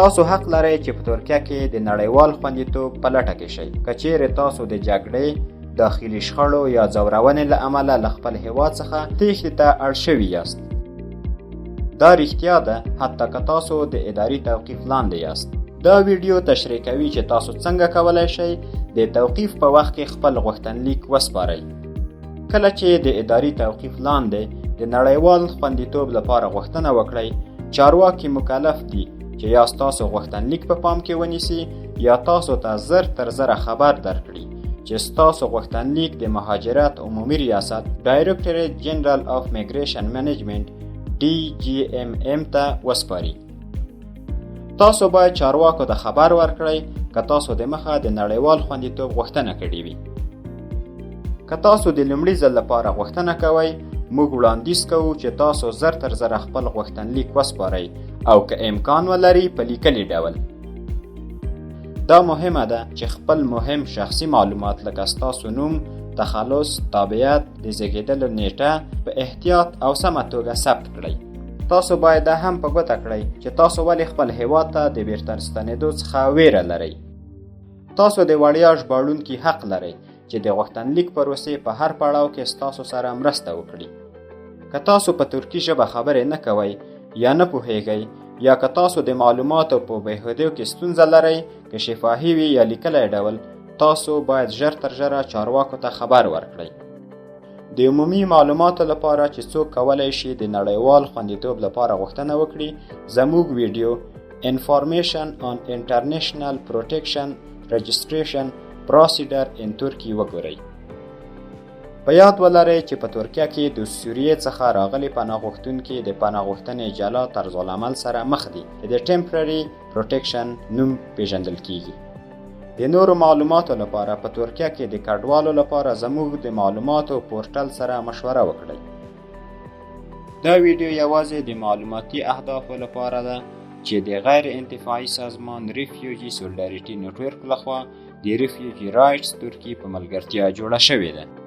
تاسو حق لرئ چې په ترکیه کې د نړیوال خوندیتوب په لټه کې شئ. که چیرې تاسو د جګړې داخلي شخړو یا ځورونې له امله له خپل هیواد څخه تیښتې ته اړ شوي یاست. دا رښتیا ده حتی که تاسو د اداري توقیف لاندې یاست. دا ویډیو تشریح کوي چې تاسو څنګه کولای شئ د توقیف په وخت کې خپل غوښتنلیک وسپارئ. کله چې د اداري توقیف لاندې د نړیوال خوندیتوب لپاره غوښتنه وکړئ چارواکي مکلف دي چې یا ستاسو غوښتنلیک په پام کې ونیسي یا تاسو ته زر تر زره خبر درکړي. چې ستاسو غوښتنلیک د مهاجرت عمومي ریاست ډایرکټریټ جنرال اف میګریشن منیجمنت ډي جی ام ام ته وسپاري. تاسو باید چارواکو ته خبر ورکړئ که تاسو د مخه د نړیوال خوندیتوب غوښتنه کړې وي. که تاسو د لومړي ځل لپاره غوښتنه کوئ موږ وړاندیز کوو چې تاسو زر تر زره خپل غوښتنلیک وسپارئ او که امکان ولري په لیکلي ډول. دا مهمه ده چې خپل مهم شخصي معلومات لکه ستاسو نوم تخلص تابعیت د زیږیدلو نیټه په احتیاط او سمه توګه ثبت کړئ. تاسو باید دا هم په ګوته کړئ چې تاسو ولې خپل هیواد ته د بیرته ستنېدو څخه ویره لرئ. تاسو د وړیا ژباړونکي حق لرئ چې د غوښتنلیک پروسې په هر پړاو کې ستاسو سره مرسته وکړي. که تاسو په ترکی ژبه خبرې نه کوئ یا نه پوهیږئ یا که تاسو د معلوماتو په بهدو کې ستونزه لرئ که شفاهي وي یا لیکلی ډول تاسو باید ژر تر ژره چارواکو ته خبر ورکړئ. د عمومي معلوماتو لپاره چې څوک کولی شي د نړیوال خوندیتوب لپاره غوښتنه وکړي زموږ ویډیو Information on International Protection Registration Procedure in Turkey وګورئ په یاد ولرئ چې په ترکیه کې د سوریې څخه راغلي پناه غوښتونکي د پناه غوښتنې جلا طرز العمل سره مخ دي. د ټمپرري پروټیکشن نوم پیژندل کیږي. د نورو معلوماتو لپاره په ترکیه کې د کډوالو لپاره زموږ د معلوماتو پورټل سره مشوره وکړئ. دا ویډیو یوازې د معلوماتي اهدافو لپاره ده چې د غیر انتفاعي سازمان ریفیوجی سولډاریټي نټورک لخوا د ریفیوجی رایټس ترکی په ملګرتیا جوړه شوې ده